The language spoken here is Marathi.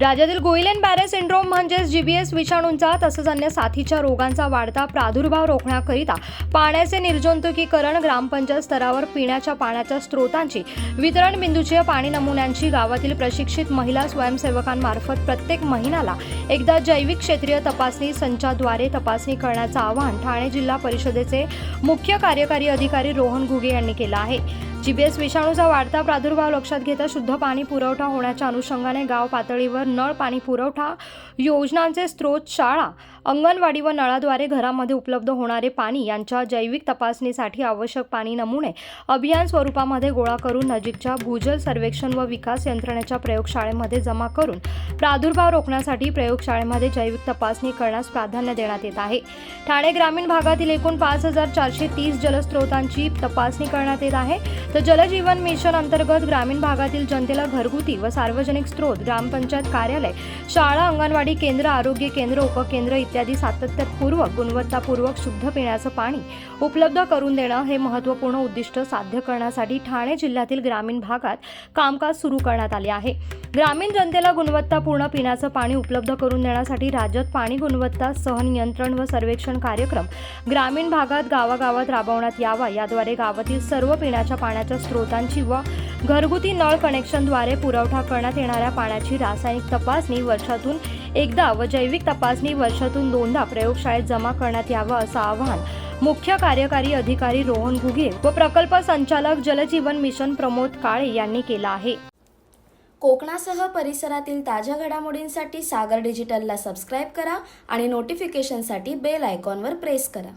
राज्यातील गोइलेन बॅरे सिंड्रोम म्हणजेच जीबीएस विषाणूंचा तसंच अन्य साथीच्या रोगांचा वाढता प्रादुर्भाव रोखण्याकरिता पाण्याचे निर्जंतुकीकरण ग्रामपंचायत स्तरावर पिण्याच्या पाण्याच्या स्रोतांची वितरण बिंदूची पाणी नमुन्यांची गावातील प्रशिक्षित महिला स्वयंसेवकांमार्फत प्रत्येक महिन्याला एकदा जैविक क्षेत्रीय तपासणी संचाद्वारे तपासणी करण्याचं आवाहन ठाणे जिल्हा परिषदेचे मुख्य कार्यकारी अधिकारी रोहन घुगे यांनी केलं आहे. जीबीएस विषाणूचा वाढता प्रादुर्भाव लक्षात घेता शुद्ध पाणी पुरवठा होण्याच्या अनुषंगाने गाव पातळीवर नळ पाणी पुरवठा योजनांचे स्रोत शाळा अंगणवाडी व नळाद्वारे घरामध्ये उपलब्ध होणारे पाणी यांच्या जैविक तपासणीसाठी आवश्यक पाणी नमुने अभियान स्वरूपामध्ये गोळा करून नजीकच्या भूजल सर्वेक्षण व विकास यंत्रणेच्या प्रयोगशाळेमध्ये जमा करून प्रादुर्भाव रोखण्यासाठी प्रयोगशाळेमध्ये जैविक तपासणी करण्यास प्राधान्य देण्यात येत आहे. ठाणे ग्रामीण भागातील एकूण पाच हजार चारशे तीस जलस्रोतांची तपासणी करण्यात येत आहे. तर जलजीवन मिशन अंतर्गत ग्रामीण भागातील जनतेला घरगुती व सार्वजनिक स्रोत ग्रामपंचायत कार्यालय शाळा अंगणवाडी केंद्र आरोग्य केंद्र उपकेंद्र इत्यादी इत्यादी सातत्यपूर्वक गुणवत्तापूर्वक शुद्ध पिण्याचं पाणी उपलब्ध करून देणं हे महत्त्वपूर्ण उद्दिष्ट साध्य करण्यासाठी ठाणे जिल्ह्यातील ग्रामीण भागात कामकाज सुरू करण्यात आले आहे. ग्रामीण जनतेला गुणवत्तापूर्ण पिण्याचं पाणी उपलब्ध करून देण्यासाठी राज्यात पाणी गुणवत्ता सहनियंत्रण व सर्वेक्षण कार्यक्रम ग्रामीण भागात गावागावात राबवण्यात यावा. याद्वारे गावातील सर्व पिण्याच्या पाण्याच्या स्रोतांची व घरगुती नळ कनेक्शनद्वारे पुरवठा करण्यात येणाऱ्या पाण्याची रासायनिक तपासणी वर्षातून एकदा व जैविक तपासणी वर्षातून दोनदा प्रयोगशाळेत जमा करण्यात यावं असं आवाहन मुख्य कार्यकारी अधिकारी रोहन घुगे व प्रकल्प संचालक जलजीवन मिशन प्रमोद काळे यांनी केलं आहे. कोकणासह परिसरातील ताज्या घडामोडींसाठी सागर डिजिटलला सबस्क्राईब करा आणि नोटिफिकेशनसाठी बेल आयकॉनवर प्रेस करा.